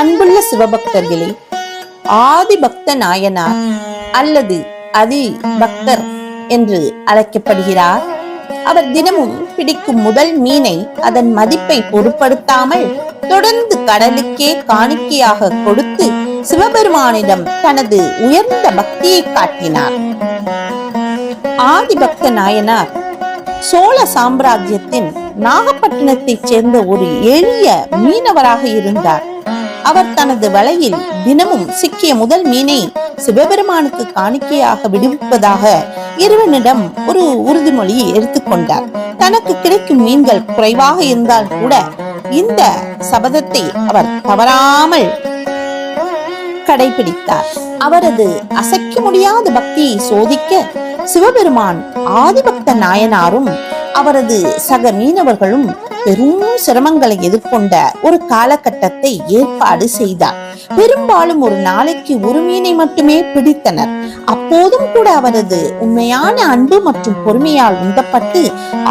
அன்புள்ள சிவபக்தர்களே ஆதி பக்த நாயனார் அல்லது அதி பக்தர் என்று அழைக்கப்படுகிறார். அவர் தினமும் பிடிக்கும் முதல் மீனை அதன் மதிப்பை பொருட்படுத்தாமல் தொடர்ந்து கடலுக்கே காணிக்கையாக கொடுத்து சிவபெருமானிடம் தனது உயர்ந்த பக்தியை காட்டினார். ஆதிபக்த நாயனார் சோழ சாம்ராஜ்யத்தின் நாகப்பட்டினத்தைச் சேர்ந்த ஒரு எளிய மீனவராக இருந்தார். அவர் தனது வலையில் தினமும் சிக்கிய முதல் மீனை சிவபெருமானுக்கு காணிக்கையாக விடுவிப்பதாக இறைவனிடம் ஒரு உறுதிமொழியை எடுத்துக்கொண்டார் தனக்கு கிடைக்கும் மீன்கள் குறைவாக இருந்தால் கூட இந்த சபதத்தை அவர் தவறாமல் கடைபிடித்தார். அவரது அசைக்க முடியாத பக்தியை சோதிக்க சிவபெருமான் ஆதிபக்த நாயனாரும் அவரது சக மீனவர்களும் பெரும் சிரமங்களை எதிர்கொண்ட ஒரு காலகட்டத்தை ஏற்பாடு செய்தார். பெரும்பாலும் ஒரு நாளைக்கு ஒரு மீனை மட்டுமே பிடித்தனர். அப்போதும் கூட அவரது உண்மையான அன்பு மற்றும் பொறுமையால் உந்தப்பட்டு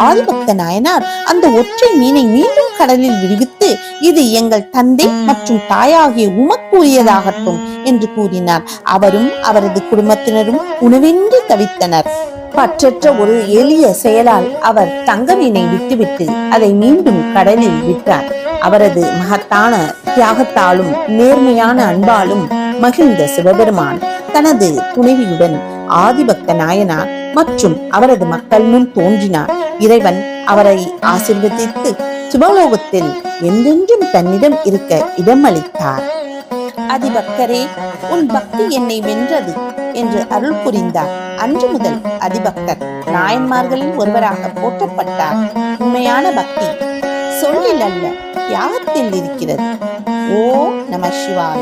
ஆதிபக்த நாயனார் அந்த ஒற்றை மீனை மீண்டும் கடலில் விடுவித்து இது எங்கள் தந்தை மற்றும் தாயாகிய உமக்குரியதாகட்டும் என்று கூறினார். அவரும் அவரது குடும்பத்தினரும் உணவின்றி தவித்தனர். பற்றற்ற ஒரு எளிய செயலால் அவர் தங்கமீனை விட்டுவிட்டு அதை மீண்டும் கடலில் விட்டார். அவரது மகத்தான தியாகத்தாலும் நேர்மையான அன்பாலும் மகிழ்ந்த சிவபெருமான் தனது துணைவியுடன் ஆதிபக்த நாயனார் மற்றும் அவரது மக்கள் முன் தோன்றினார். இறைவன் அவரை ஆசிர்வதித்து சிவலோகத்தில் என்றென்றும் தன்னிடம் இருக்க இடமளித்தார். அதிபக்தரே உன் பக்தி என்னை வென்றது என்று அருள் புரிந்தார். அன்று முதல் அதிபக்தர் நாயன்மார்களில் ஒருவராக போற்றப்பட்டார். உண்மையான பக்தி சொல்லில் அல்ல தியாகத்தில் இருக்கிறது. ஓ நம சிவாய.